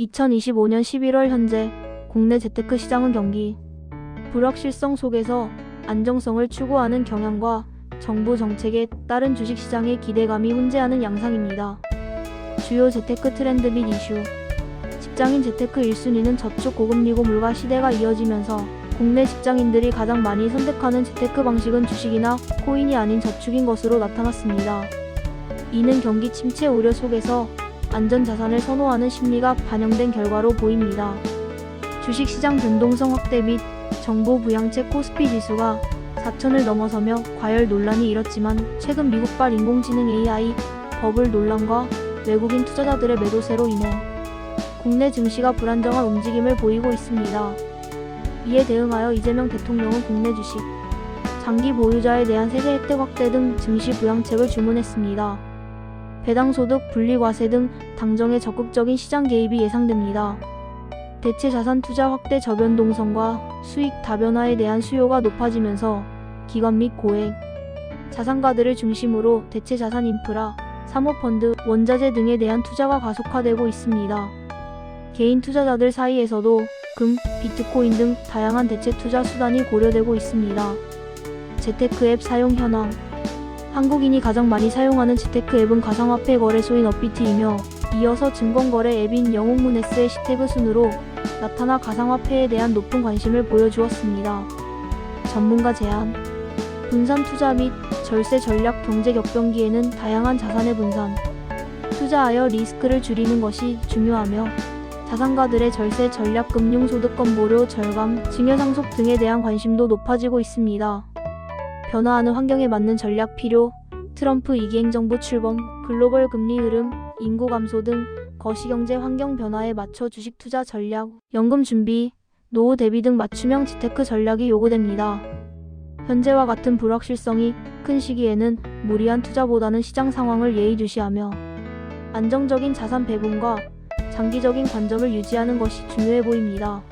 2025년 11월 현재 국내 재테크 시장은 경기 불확실성 속에서 안정성을 추구하는 경향과 정부 정책에 따른 주식 시장의 기대감이 혼재하는 양상입니다. 주요 재테크 트렌드 및 이슈 직장인 재테크 1순위는 저축 고금리 고 물가 시대가 이어지면서 국내 직장인들이 가장 많이 선택하는 재테크 방식은 주식이나 코인이 아닌 저축인 것으로 나타났습니다. 이는 경기 침체 우려 속에서 안전 자산을 선호하는 심리가 반영된 결과로 보입니다. 주식시장 변동성 확대 및 정보 부양책 코스피 지수가 4천을 넘어서며 과열 논란이 일었지만 최근 미국발 인공지능 AI 버블 논란과 외국인 투자자들의 매도세로 인해 국내 증시가 불안정한 움직임을 보이고 있습니다. 이에 대응하여 이재명 대통령은 국내 주식, 장기 보유자에 대한 세제 혜택 확대 등 증시 부양책을 주문했습니다. 배당 소득, 분리과세 등 당정의 적극적인 시장 개입이 예상됩니다. 대체 자산 투자 확대 저변 동성과 수익 다변화에 대한 수요가 높아지면서 기관 및 고액 자산가들을 중심으로 대체 자산 인프라, 사모펀드, 원자재 등에 대한 투자가 가속화되고 있습니다. 개인 투자자들 사이에서도 금, 비트코인 등 다양한 대체 투자 수단이 고려되고 있습니다. 재테크 앱 사용 현황 한국인이 가장 많이 사용하는 재테크 앱은 가상화폐 거래소인 업비트이며 이어서 증권거래 앱인 영웅문S의 시태그 순으로 나타나 가상화폐에 대한 높은 관심을 보여주었습니다. 전문가 제안 분산 투자 및 절세 전략 경제 격변기에는 다양한 자산의 분산, 투자하여 리스크를 줄이는 것이 중요하며 자산가들의 절세 전략 금융 소득 건보료 절감, 증여 상속 등에 대한 관심도 높아지고 있습니다. 변화하는 환경에 맞는 전략 필요, 트럼프 2기 행정부 출범, 글로벌 금리 흐름, 인구 감소 등 거시경제 환경 변화에 맞춰 주식 투자 전략, 연금 준비, 노후 대비 등 맞춤형 재테크 전략이 요구됩니다. 현재와 같은 불확실성이 큰 시기에는 무리한 투자보다는 시장 상황을 예의주시하며 안정적인 자산 배분과 장기적인 관점을 유지하는 것이 중요해 보입니다.